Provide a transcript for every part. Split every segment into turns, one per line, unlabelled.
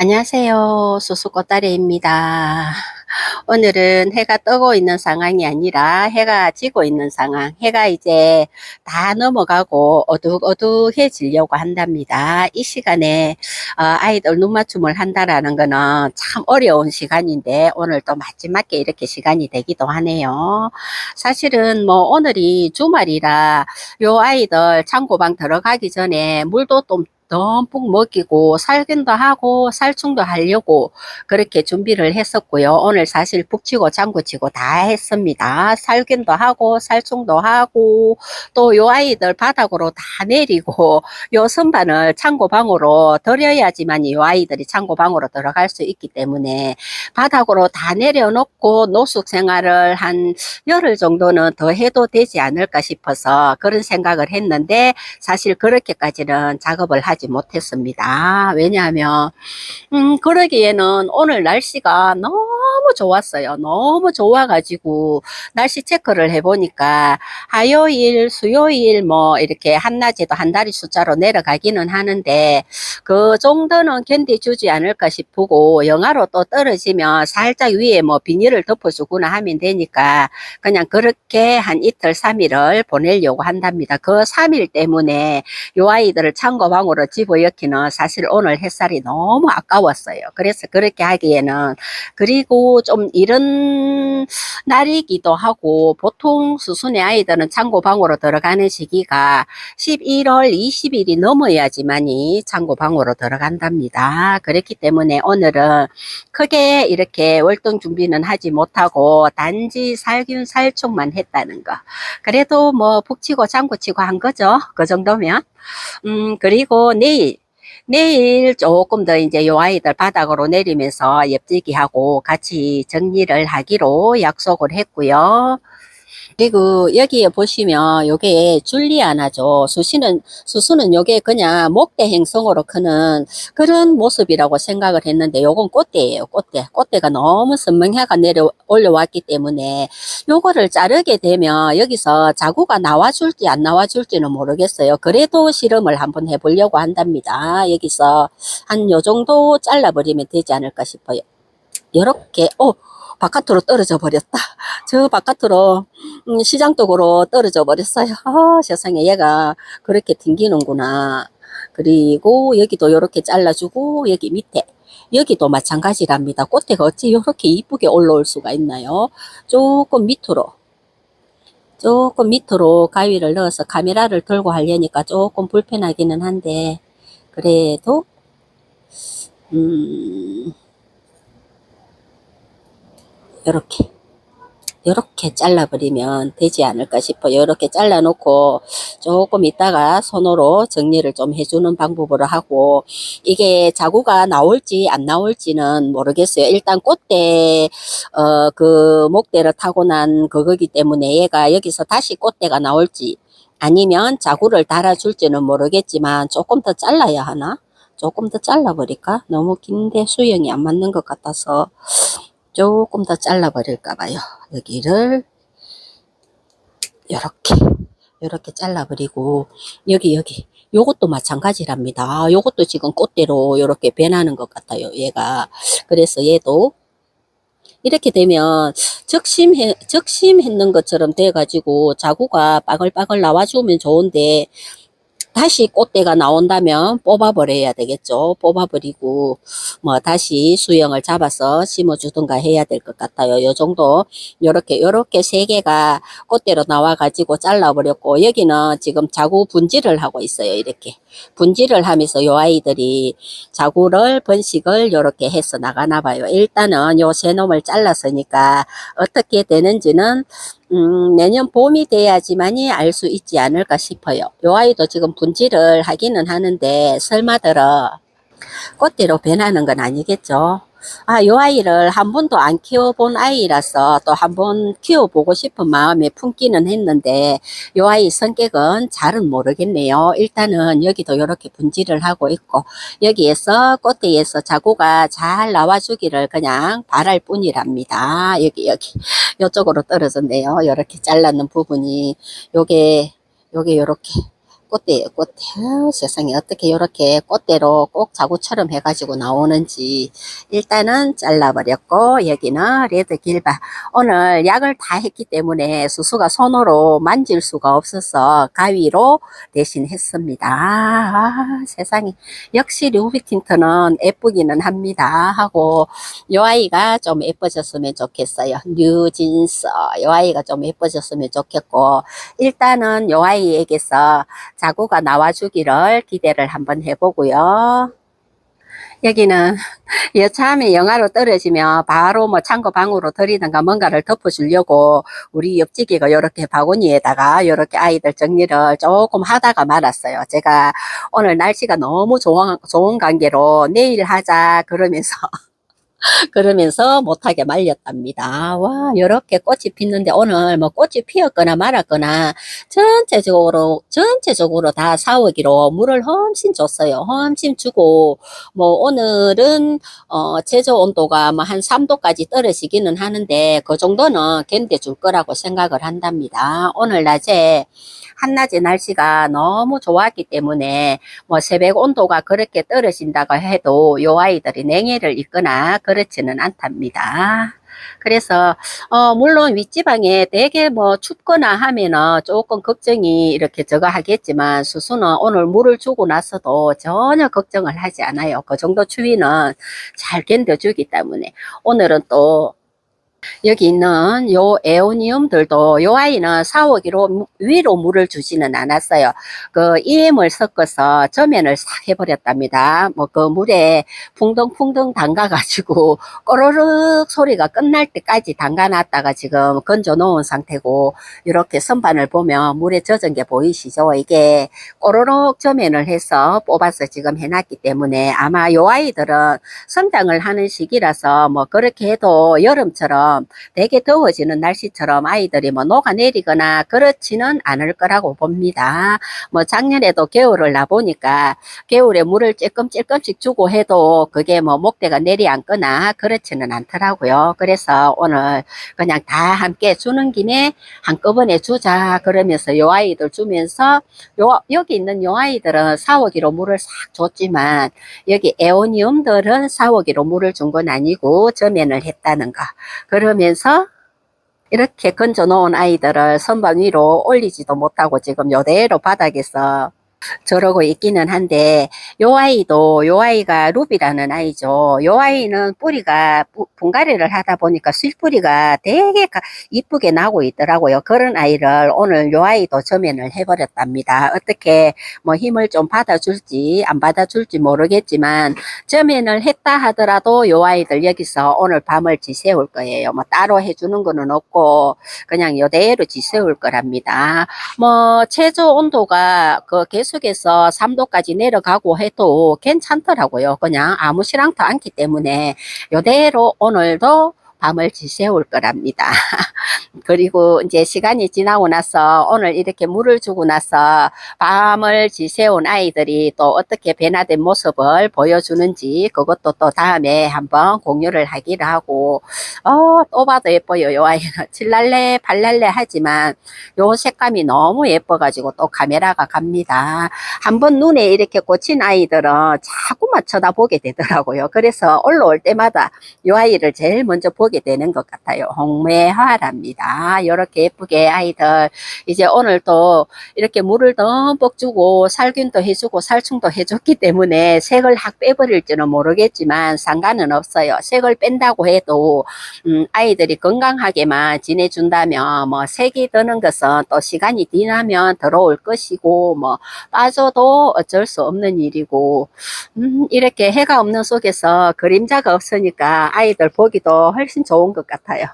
안녕하세요. 수수꽃다리입니다. 오늘은 해가 뜨고 있는 상황이 아니라 해가 지고 있는 상황. 해가 이제 다 넘어가고 어둑어둑해지려고 한답니다. 이 시간에 어, 아이들 눈 맞춤을 한다라는 거는 참 어려운 시간인데 오늘 또 마지막에 이렇게 시간이 되기도 하네요. 사실은 뭐 오늘이 주말이라 요 아이들 창고방 들어가기 전에 물도 좀 듬뿍 먹이고 살균도 하고 살충도 하려고 그렇게 준비를 했었고요. 오늘 사실 북치고 장구치고 다 했습니다. 살균도 하고 살충도 하고 또 요 아이들 바닥으로 다 내리고 요 선반을 창고방으로 들여야지만 요 아이들이 창고방으로 들어갈 수 있기 때문에 바닥으로 다 내려놓고 노숙 생활을 한 열흘 정도는 더 해도 되지 않을까 싶어서 그런 생각을 했는데 사실 그렇게까지는 작업을 하지 못했습니다. 왜냐하면 음, 그러기에는 오늘 날씨가 너무 좋았어요. 너무 좋아가지고 날씨 체크를 해보니까 화요일, 수요일 뭐 이렇게 한낮에도 한 다리 숫자로 내려가기는 하는데 그 정도는 견디주지 않을까 싶고 영하로 또 떨어지면 살짝 위에 뭐 비닐을 덮어주거나 하면 되니까 그냥 그렇게 한 이틀, 삼일을 보내려고 한답니다. 그 삼일 때문에 요 아이들을 창고방으로 집어넣기는 사실 오늘 햇살이 너무 아까웠어요. 그래서 그렇게 하기에는 그리고 좀 이런 날이기도 하고 보통 수순의 아이들은 창고방으로 들어가는 시기가 11월 20일이 넘어야지만이 창고방으로 들어간답니다. 그렇기 때문에 오늘은 크게 이렇게 월동 준비는 하지 못하고 단지 살균 살충만 했다는 거. 그래도 뭐 북치고 장구치고 한 거죠. 그 정도면. 음, 그리고 내일 내일 조금 더 이제 요 아이들 바닥으로 내리면서 옆지기하고 같이 정리를 하기로 약속을 했고요. 그리고 여기에 보시면 요게 줄리아나죠. 수시는, 수수는 요게 그냥 목대 행성으로 크는 그런 모습이라고 생각을 했는데 요건 꽃대예요. 꽃대. 꽃대가 너무 선명해가 내려 올려왔기 때문에 요거를 자르게 되면 여기서 자구가 나와줄지 안 나와줄지는 모르겠어요. 그래도 실험을 한번 해보려고 한답니다. 여기서 한 요 정도 잘라버리면 되지 않을까 싶어요. 요렇게, 어, 바깥으로 떨어져 버렸다. 저 바깥으로 음, 시장 쪽으로 떨어져 버렸어요. 아, 세상에 얘가 그렇게 튕기는구나. 그리고 여기도 이렇게 잘라주고 여기 밑에 여기도 마찬가지랍니다. 꽃대가 어찌 이렇게 이쁘게 올라올 수가 있나요? 조금 밑으로 조금 밑으로 가위를 넣어서 카메라를 들고 하려니까 조금 불편하기는 한데 그래도 음 이렇게 이렇게 잘라버리면 되지 않을까 싶어요. 이렇게 잘라놓고 조금 있다가 손으로 정리를 좀 해주는 방법으로 하고 이게 자구가 나올지 안 나올지는 모르겠어요. 일단 꽃대 어, 그 목대를 타고 난 그거기 때문에 얘가 여기서 다시 꽃대가 나올지 아니면 자구를 달아줄지는 모르겠지만 조금 더 잘라야 하나? 조금 더 잘라버릴까? 너무 긴데 수영이 안 맞는 것 같아서 조금 더 잘라 버릴까 봐요. 여기를 이렇게 이렇게 잘라 버리고 여기 여기. 요것도 마찬가지랍니다. 요것도 지금 꽃대로 이렇게 변하는 것 같아요 얘가. 그래서 얘도 이렇게 되면 적심해, 적심했는 것처럼 돼 가지고 자구가 빠글빠글 나와 주면 좋은데 다시 꽃대가 나온다면 뽑아버려야 되겠죠. 뽑아버리고 뭐 다시 수영을 잡아서 심어주든가 해야 될 것 같아요. 요 정도 요렇게 요렇게 세 개가 꽃대로 나와가지고 잘라버렸고 여기는 지금 자구 분질을 하고 있어요. 이렇게 분질을 하면서 요 아이들이 자구를 번식을 요렇게 해서 나가나 봐요. 일단은 요 세 놈을 잘랐으니까 어떻게 되는지는 음, 내년 봄이 돼야지만이 알 수 있지 않을까 싶어요. 요 아이도 지금 분질을 하기는 하는데 설마 들어 꽃대로 변하는 건 아니겠죠. 아, 요 아이를 한 번도 안 키워본 아이라서 또 한 번 키워보고 싶은 마음에 품기는 했는데 요 아이 성격은 잘은 모르겠네요. 일단은 여기도 이렇게 분질을 하고 있고 여기에서 꽃대에서 자구가 잘 나와주기를 그냥 바랄 뿐이랍니다. 여기 여기 요쪽으로 떨어졌네요. 이렇게 잘랐는 부분이 요게 요게 요렇게 꽃대예요, 꽃대. 세상에 어떻게 이렇게 꽃대로 꼭 자구처럼 해가지고 나오는지 일단은 잘라버렸고 여기는 레드 길바 오늘 약을 다 했기 때문에 수수가 손으로 만질 수가 없어서 가위로 대신 했습니다. 아, 세상에 역시 루비 틴트는 예쁘기는 합니다 하고 요 아이가 좀 예뻐졌으면 좋겠어요. 뉴진스 요 아이가 좀 예뻐졌으면 좋겠고 일단은 요 아이에게서 자구가 나와주기를 기대를 한번 해보고요. 여기는 여차하면 영하로 떨어지면 바로 뭐 창고 방으로 들이든가 뭔가를 덮어주려고 우리 옆집이가 이렇게 바구니에다가 이렇게 아이들 정리를 조금 하다가 말았어요. 제가 오늘 날씨가 너무 좋은, 좋은 관계로 내일 하자 그러면서 그러면서 못하게 말렸답니다. 와, 이렇게 꽃이 피는데 오늘 뭐 꽃이 피었거나 말았거나 전체적으로, 전체적으로 다 4억이로 물을 훨씬 줬어요. 훨씬 주고, 뭐 오늘은, 어, 제조 온도가 뭐 한 3도까지 떨어지기는 하는데 그 정도는 견뎌줄 거라고 생각을 한답니다. 오늘 낮에 한낮에 날씨가 너무 좋았기 때문에 뭐 새벽 온도가 그렇게 떨어진다고 해도 요 아이들이 냉해를 입거나 그렇지는 않답니다. 그래서 어 물론 윗지방에 되게 뭐 춥거나 하면은 조금 걱정이 이렇게 저거 하겠지만 수수는 오늘 물을 주고 나서도 전혀 걱정을 하지 않아요. 그 정도 추위는 잘 견뎌주기 때문에 오늘은 또 여기 있는 요 에오니움들도 요 아이는 4호기로 위로 물을 주지는 않았어요. 그 EM을 섞어서 저면을 싹 해버렸답니다. 뭐 그 물에 풍덩풍덩 담가가지고 꼬르륵 소리가 끝날 때까지 담가놨다가 지금 건져 놓은 상태고 이렇게 선반을 보면 물에 젖은 게 보이시죠? 이게 꼬르륵 저면을 해서 뽑아서 지금 해놨기 때문에 아마 요 아이들은 성장을 하는 시기라서 뭐 그렇게 해도 여름처럼 되게 더워지는 날씨처럼 아이들이 뭐 녹아내리거나 그렇지는 않을 거라고 봅니다. 뭐 작년에도 겨울을 나보니까 겨울에 물을 조금씩 주고 해도 그게 뭐 목대가 내리앉거나 그렇지는 않더라고요. 그래서 오늘 그냥 다 함께 주는 김에 한꺼번에 주자 그러면서 요 아이들 주면서 요 여기 있는 요 아이들은 4호기로 물을 싹 줬지만 여기 에오니움들은 4호기로 물을 준 건 아니고 저면을 했다는 거. 그러면서 이렇게 건져 놓은 아이들을 선반 위로 올리지도 못하고 지금 요대로 바닥에서 저러고 있기는 한데 요 아이도 요 아이가 루비라는 아이죠. 요 아이는 뿌리가 부- 분갈이를 하다 보니까 실뿌리가 되게 가- 이쁘게 나고 있더라고요. 그런 아이를 오늘 요 아이도 저면을 해버렸답니다. 어떻게 뭐 힘을 좀 받아줄지 안 받아줄지 모르겠지만 저면을 했다 하더라도 요 아이들 여기서 오늘 밤을 지새울 거예요. 뭐 따로 해주는 거는 없고 그냥 요대로 지새울 거랍니다. 뭐 체조 온도가 그 계속 해서 3도까지 내려가고 해도 괜찮더라고요. 그냥 아무 실랑도 않기 때문에 요대로 오늘도 밤을 지새울 거랍니다. 그리고 이제 시간이 지나고 나서 오늘 이렇게 물을 주고 나서 밤을 지새운 아이들이 또 어떻게 변화된 모습을 보여주는지 그것도 또 다음에 한번 공유를 하기로 하고 어, 또 봐도 예뻐요. 요 아이는 칠랄래 팔랄래 하지만 요 색감이 너무 예뻐가지고 또 카메라가 갑니다. 한번 눈에 이렇게 꽂힌 아이들은 자꾸만 쳐다보게 되더라고요. 그래서 올라올 때마다 요 아이를 제일 먼저 보게 되는 것 같아요. 홍매 화랍니다. 이렇게 예쁘게 아이들 이제 오늘 또 이렇게 물을 듬뿍 주고 살균도 해주고 살충도 해줬기 때문에 색을 확 빼버릴지는 모르겠지만 상관은 없어요. 색을 뺀다고 해도 음, 아이들이 건강하게만 지내준다면 뭐 색이 드는 것은 또 시간이 지나면 들어올 것이고 뭐 빠져도 어쩔 수 없는 일이고 음, 이렇게 해가 없는 속에서 그림자가 없으니까 아이들 보기도 훨씬 좋은 것 같아요.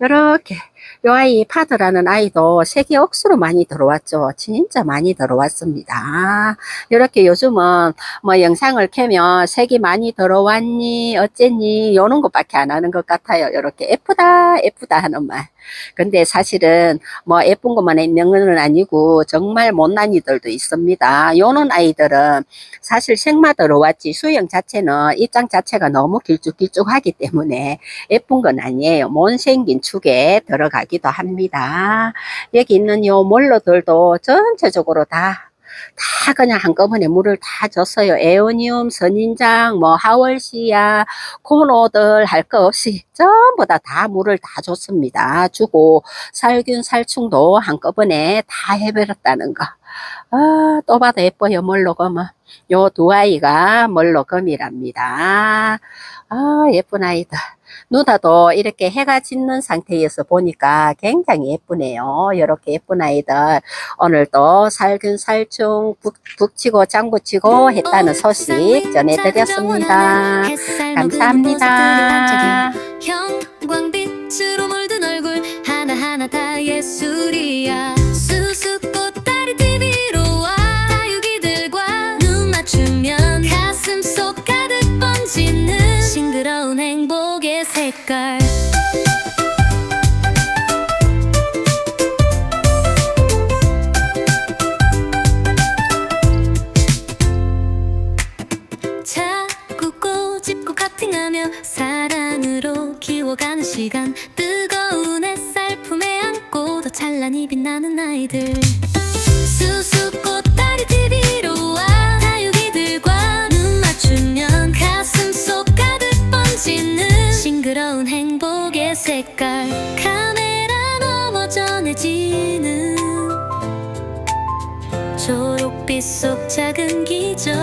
이렇게 요 아이 파드라는 아이도 색이 억수로 많이 들어왔죠. 진짜 많이 들어왔습니다. 이렇게 요즘은 뭐 영상을 켜면 색이 많이 들어왔니 어쨌니 요런 것밖에 안 하는 것 같아요. 이렇게 예쁘다 예쁘다 하는 말. 근데 사실은 뭐 예쁜 것만 있는 건 아니고 정말 못난 이들도 있습니다. 요런 아이들은 사실 색만 들어왔지 수영 자체는 입장 자체가 너무 길쭉길쭉하기 때문에 예쁜 건 아니에요. 못 생긴 축에 들어가 기도 합니다. 여기 있는 요 몰로들도 전체적으로 다 다 그냥 한꺼번에 물을 다 줬어요. 에오니움, 선인장, 뭐 하월시야, 고노들 할 거 없이 전부 다 다 물을 다 줬습니다. 주고 살균 살충도 한꺼번에 다 해버렸다는 거. 아, 또 봐도 예뻐요. 멀로검은. 요 두 아이가 멀로검이랍니다. 아, 예쁜 아이들. 누나도 이렇게 해가 짓는 상태에서 보니까 굉장히 예쁘네요. 이렇게 예쁜 아이들. 오늘도 살균 살충 북, 북치고 장구치고 했다는 소식 전해드렸습니다. 감사합니다.
형광빛으로 물든 얼굴 하나하나 다 예술이야 행복의 색깔. 자꾸 꼬집고 카팅하며 사랑으로 키워가는 시간. 뜨거운 햇살 품에 안고 더 찬란히 빛나는 아이들. 수수 싱그러운 행복의 색깔. 카메라 넘어 전해지는 초록빛 속 작은 기적